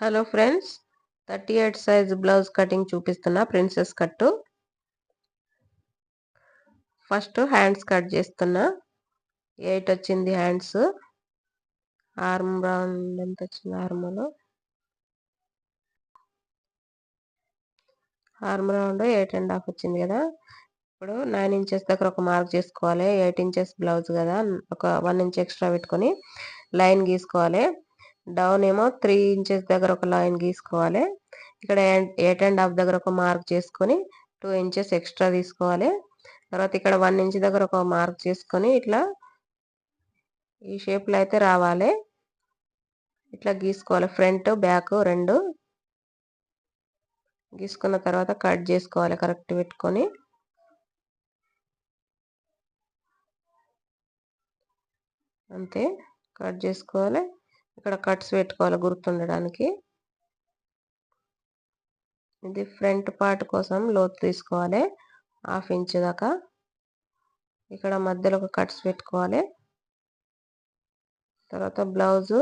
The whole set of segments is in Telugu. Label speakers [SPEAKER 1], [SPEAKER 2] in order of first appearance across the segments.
[SPEAKER 1] Hello friends thirty eight size blouse cutting చూపిస్తున్నా princess cut. First hands cut చేస్తున్నా. ఎయిట్ వచ్చింది హ్యాండ్స్ ఆర్మ్ రౌండ్ ఎంత వచ్చింది ఆర్మ్లో arm round eight and half వచ్చింది కదా. ఇప్పుడు నైన్ ఇంచెస్ దగ్గర ఒక మార్క్ చేసుకోవాలి. ఎయిట్ ఇంచెస్ బ్లౌజ్ కదా. ఒక వన్ ఇంచ్ ఎక్స్ట్రా పెట్టుకొని లైన్ గీసుకోవాలి. డౌన్ ఏమో త్రీ ఇంచెస్ దగ్గర ఒక లైన్ గీసుకోవాలి. ఇక్కడ ఎయిట్ అండ్ హాఫ్ దగ్గర ఒక మార్క్ చేసుకొని టూ ఇంచెస్ ఎక్స్ట్రా తీసుకోవాలి. తర్వాత ఇక్కడ వన్ ఇంచ్ దగ్గర ఒక మార్క్ చేసుకొని ఇట్లా ఈ షేప్లో అయితే రావాలి. ఇట్లా గీసుకోవాలి. ఫ్రంట్ బ్యాక్ రెండు గీసుకున్న తర్వాత కట్ చేసుకోవాలి. కరెక్ట్ పెట్టుకొని. అంతే. కట్ చేసుకోవాలి. ఇక్కడ కట్స్ పెట్టుకోవాలి గుర్తుండడానికి. ఇది ఫ్రంట్ పార్ట్ కోసం లోతు తీసుకోవాలి. హాఫ్ ఇంచ్ దాకా. ఇక్కడ మధ్యలో ఒక కట్స్ పెట్టుకోవాలి. తర్వాత బ్లౌజు.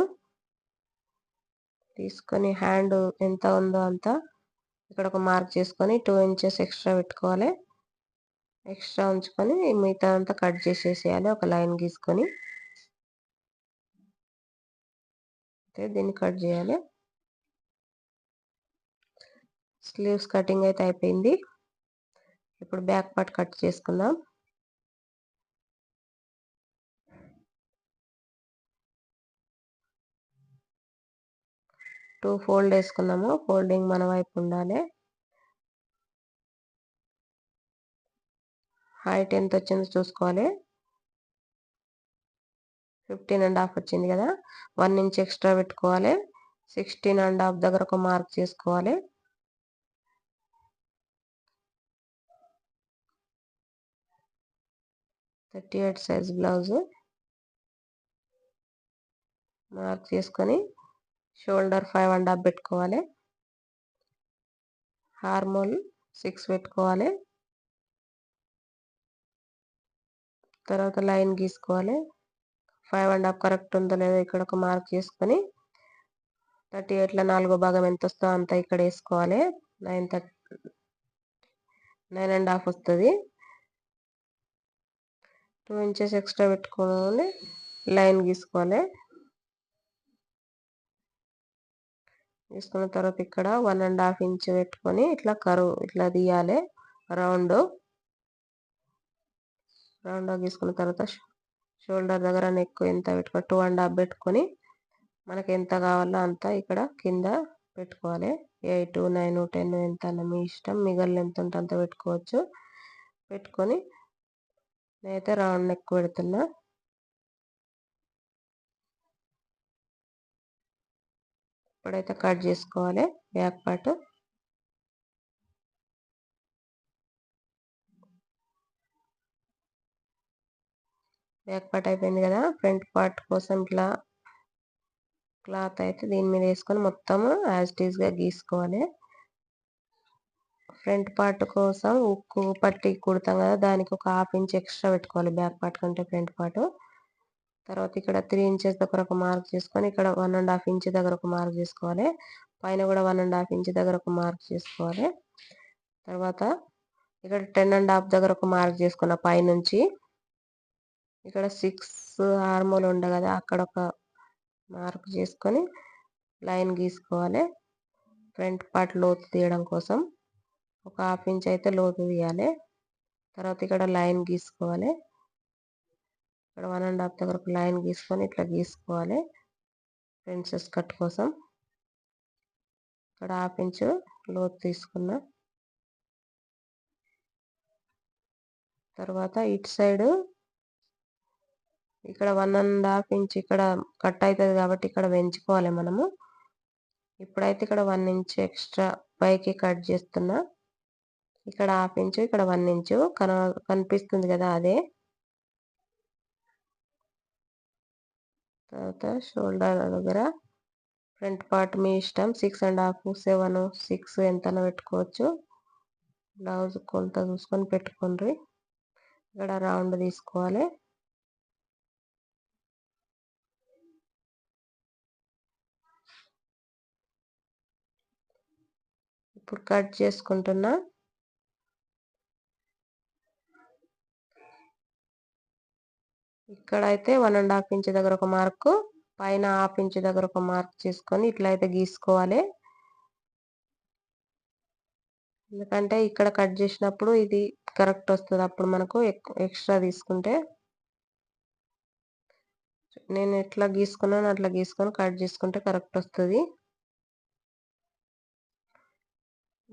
[SPEAKER 1] తీసుకొని హ్యాండ్ ఎంత ఉందో అంత ఇక్కడ ఒక మార్క్ చేసుకొని టూ ఇంచెస్ ఎక్స్ట్రా పెట్టుకోవాలి. ఎక్స్ట్రా ఉంచుకొని మిగతా అంతా కట్ చేసేసేయాలి. ఒక లైన్ గీసుకొని. దీన్ని కట్ చేయాలి. స్లీవ్స్ కటింగ్ అయితే అయిపోయింది. ఇప్పుడు బ్యాక్ పార్ట్ కట్ చేసుకుందాం. టూ ఫోల్డ్ వేసుకున్నాము ఫోల్డింగ్ మన వైపు ఉండాలి. హైట్ ఎంత వచ్చిందో చూసుకోవాలి. ఫిఫ్టీన్ అండ్ హాఫ్ వచ్చింది కదా? వన్ ఇంచ్ ఎక్స్ట్రా పెట్టుకోవాలి. సిక్స్టీన్ అండ్ హాఫ్ దగ్గర ఒక మార్క్ చేసుకోవాలి. Thirty eight size blouse. Mark చేసుకొని షోల్డర్ ఫైవ్ అండ్ హాఫ్ పెట్టుకోవాలి. హార్మోల్ సిక్స్ పెట్టుకోవాలి. తర్వాత లైన్ గీసుకోవాలి. ఫైవ్ అండ్ హాఫ్ కరెక్ట్ ఉందో లేదో ఇక్కడ ఒక మార్క్ చేసుకొని థర్టీ ఎయిట్లో నాలుగో భాగం ఎంత వస్తుందో అంత ఇక్కడ వేసుకోవాలి. Nine thirty nine and half వస్తుంది. టూ ఇంచెస్ ఎక్స్ట్రా పెట్టుకోవాలి లైన్ గీసుకోవాలి. తీసుకున్న తర్వాత ఇక్కడ వన్ అండ్ హాఫ్ ఇంచ్ పెట్టుకొని ఇట్లా కరువు ఇట్లా తీయాలి. రౌండ్. రౌండ్ తీసుకున్న తర్వాత షోల్డర్ దగ్గర నెక్ ఎంత పెట్టుకొని టూ అండ్ హాఫ్ పెట్టుకొని మనకి ఎంత కావాలో అంత ఇక్కడ కింద పెట్టుకోవాలి. ఎయిట్ నైన్ టెన్ ఎంత మీ ఇష్టం మిగల్ ఎంత ఉంటే అంత పెట్టుకోవచ్చు. పెట్టుకొని నేనైతే రౌండ్ నెక్ పెడుతున్నా. ఇప్పుడైతే కట్ చేసుకోవాలి బ్యాక్ పార్ట్. బ్యాక్ పార్ట్ అయిపోయింది కదా ఫ్రంట్ పార్ట్ కోసం ఇట్లా క్లాత్ అయితే దీని మీద వేసుకొని మొత్తం యాజ్ టీజ్గా గీసుకోవాలి. ఫ్రంట్ పార్ట్ కోసం ఉక్కు పట్టి కుడతాం కదా దానికి ఒక హాఫ్ ఇంచ్ ఎక్స్ట్రా పెట్టుకోవాలి బ్యాక్ పార్ట్ కంటే ఫ్రంట్ పార్ట్. తర్వాత ఇక్కడ త్రీ ఇంచెస్ దగ్గర ఒక మార్క్ చేసుకొని ఇక్కడ వన్ అండ్ హాఫ్ ఇంచ్ దగ్గర ఒక మార్క్ చేసుకోవాలి. పైన కూడా వన్ అండ్ హాఫ్ ఇంచ్ దగ్గర ఒక మార్క్ చేసుకోవాలి. తర్వాత ఇక్కడ టెన్ అండ్ హాఫ్ దగ్గర ఒక మార్క్ చేసుకున్న పైనుంచి ఇక్కడ సిక్స్ ఆర్మోలు ఉండ కదా అక్కడ ఒక మార్క్ చేసుకొని లైన్ గీసుకోవాలి. ఫ్రంట్ పార్ట్ లోతు తీయడం కోసం ఒక హాఫ్ ఇంచ్ అయితే లోతు తీయాలి. తర్వాత ఇక్కడ లైన్ గీసుకోవాలి. ఇక్కడ వన్ అండ్ హాఫ్ దగ్గర ఒక లైన్ గీసుకొని ఇట్లా గీసుకోవాలి. ప్రిన్సెస్ కట్ కోసం. ఇక్కడ హాఫ్ ఇంచ్ లోతు తీసుకున్నా. తర్వాత ఇటు సైడు ఇక్కడ వన్ అండ్ హాఫ్ ఇంచ్ ఇక్కడ కట్ అవుతుంది కాబట్టి ఇక్కడ పెంచుకోవాలి మనము. ఇప్పుడైతే ఇక్కడ వన్ ఇంచ్ ఎక్స్ట్రా పైకి కట్ చేస్తున్నా. ఇక్కడ హాఫ్ ఇంచు ఇక్కడ వన్ ఇంచు కన కనిపిస్తుంది కదా అదే. తర్వాత షోల్డర్ దగ్గర ఫ్రంట్ పార్ట్ మీ ఇష్టం. Six and half seven six ఎంతనో పెట్టుకోవచ్చు. బ్లౌజ్ కొలత చూసుకొని పెట్టుకోండి. ఇక్కడ రౌండ్ తీసుకోవాలి. ఇప్పుడు కట్ చేసుకుంటున్నా. ఇక్కడైతే వన్ అండ్ హాఫ్ ఇంచ్ దగ్గర ఒక మార్కు పైన హాఫ్ ఇంచ్ దగ్గర ఒక మార్క్ చేసుకొని ఇట్లా అయితే గీసుకోవాలి. ఎందుకంటే ఇక్కడ కట్ చేసినప్పుడు ఇది కరెక్ట్ వస్తుంది. అప్పుడు మనకు ఎక్స్ట్రా తీసుకుంటే నేను ఎట్లా గీసుకున్నాను అట్లా గీసుకొని కట్ చేసుకుంటే కరెక్ట్ వస్తుంది.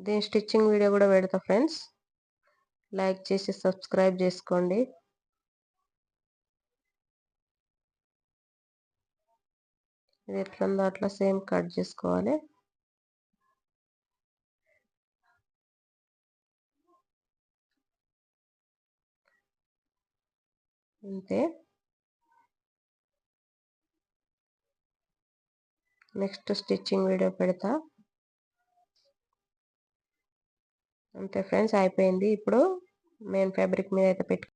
[SPEAKER 1] దీని స్టిచ్చింగ్ వీడియో కూడా పెడతా ఫ్రెండ్స్. లైక్ చేసి సబ్స్క్రైబ్ చేసుకోండి. ఇది ఎట్లుందో అట్లా సేమ్ కట్ చేసుకోవాలి. అంతే. నెక్స్ట్ స్టిచ్చింగ్ వీడియో పెడతా. అంతే ఫ్రెండ్స్ అయిపోయింది. ఇప్పుడు మెయిన్ ఫ్యాబ్రిక్ మీద అయితే పెట్టు